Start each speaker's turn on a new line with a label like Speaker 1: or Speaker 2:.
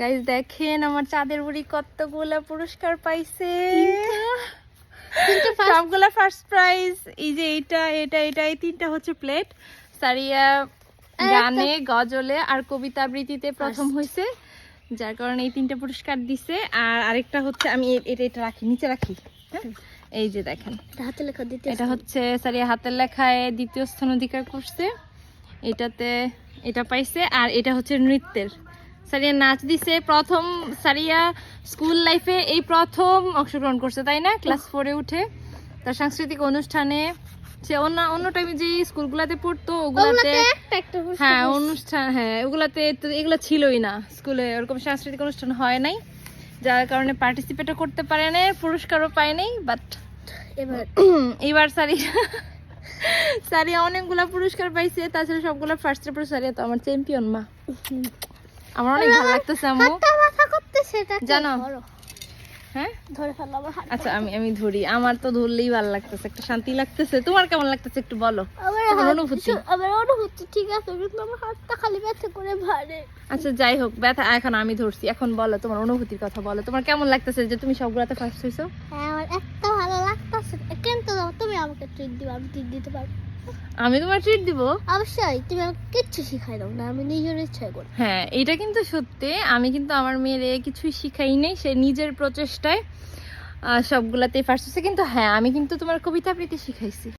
Speaker 1: Guys দেখেন আমার চাঁদের বুড়ি কতগুলা পুরস্কার পাইছে। সবগুলা ফার্স্ট প্রাইজ এই যে এটা এটা এটা এই তিনটা হচ্ছে প্লেট সারিয়া গানে গজলে আর কবিতা আবৃত্তিতে প্রথম হয়েছে যার কারণে এই তিনটা পুরস্কার দিছে। আর আরেকটা হচ্ছে আমি এটা এটা রাখি নিচে রাখি। হ্যাঁ? এই যে দেখেন।
Speaker 2: হাতে লেখা দিতে
Speaker 1: এটা হচ্ছে সারিয়া হাতের লেখায় দ্বিতীয় স্থান অধিকার করছে। এটাতে এটা পাইছে। আর এটা হচ্ছে নৃত্যের। সারিয়া নাচ দিছে। প্রথম সারিয়া স্কুল লাইফে এই প্রথম অংশগ্রহণ করছে তাই না? ক্লাস ফোরে উঠে তার সাংস্কৃতিক অনুষ্ঠানে। সে অন্য অন্য টাইমে যে স্কুলগুলোতে পড়তো ওগুলাতে হ্যাঁ অনুষ্ঠান হ্যাঁ ওগুলাতে এগুলো ছিলই না। স্কুলে ওরকম সাংস্কৃতিক অনুষ্ঠান হয় নাই যার কারণে পার্টিসিপেটও করতে পারে নাই পুরস্কারও পায় নাই বাট
Speaker 2: এবার
Speaker 1: এবার সারি সারিয়া অনেকগুলা পুরস্কার পাইছে তাছাড়া সবগুলো ফার্স্ট পুরস্কার সারিয়া তো আমার চ্যাম্পিয়ন মা। আমার অনেক ভালো লাগতেছে
Speaker 2: সেটা
Speaker 1: জানো? হ্যাঁ?
Speaker 2: ধরে ফেলো আমার
Speaker 1: আচ্ছা আমি আমি ধরি। আমার তো ধরলেই ভালো লাগতেছে একটা শান্তি লাগতেছে। তোমার কেমন লাগতেছে একটু বলো?
Speaker 2: আমার
Speaker 1: অনুভূতি?
Speaker 2: আমার অনুভূতি ঠিক আছে কিন্তু আমার হাতটা খালি ব্যথা করে ভারে।
Speaker 1: আচ্ছা যাই হোক ব্যথা এখন আমি ধরছি। এখন বলো তোমার অনুভূতির কথা বলো। তোমার কেমন লাগতেছে যে তুমি সবগুলাতে ফার্স্ট হইছো?
Speaker 2: হ্যাঁ আমার এত ভালো লাগতেছে। কিন্তু তুমি আমাকে ট্রিট দিবা আমি ট্রিট দিতে পারব।
Speaker 1: আমি তোমার ট্রিট দিব?
Speaker 2: অবশ্যই তুমি আমাকে কিচ্ছু শিখাই দাও না আমি নিজের ইচ্ছায় করব
Speaker 1: হ্যাঁ এটা কিন্তু সত্যি আমি কিন্তু আমার মেয়েরে কিছুই শিখাই নাই সে নিজের প্রচেষ্টায় আহ, সবগুলাতেই ফার্স্ট হচ্ছে কিন্তু হ্যাঁ আমি কিন্তু তোমার কবিতা আবৃত্তি শিখাইছি।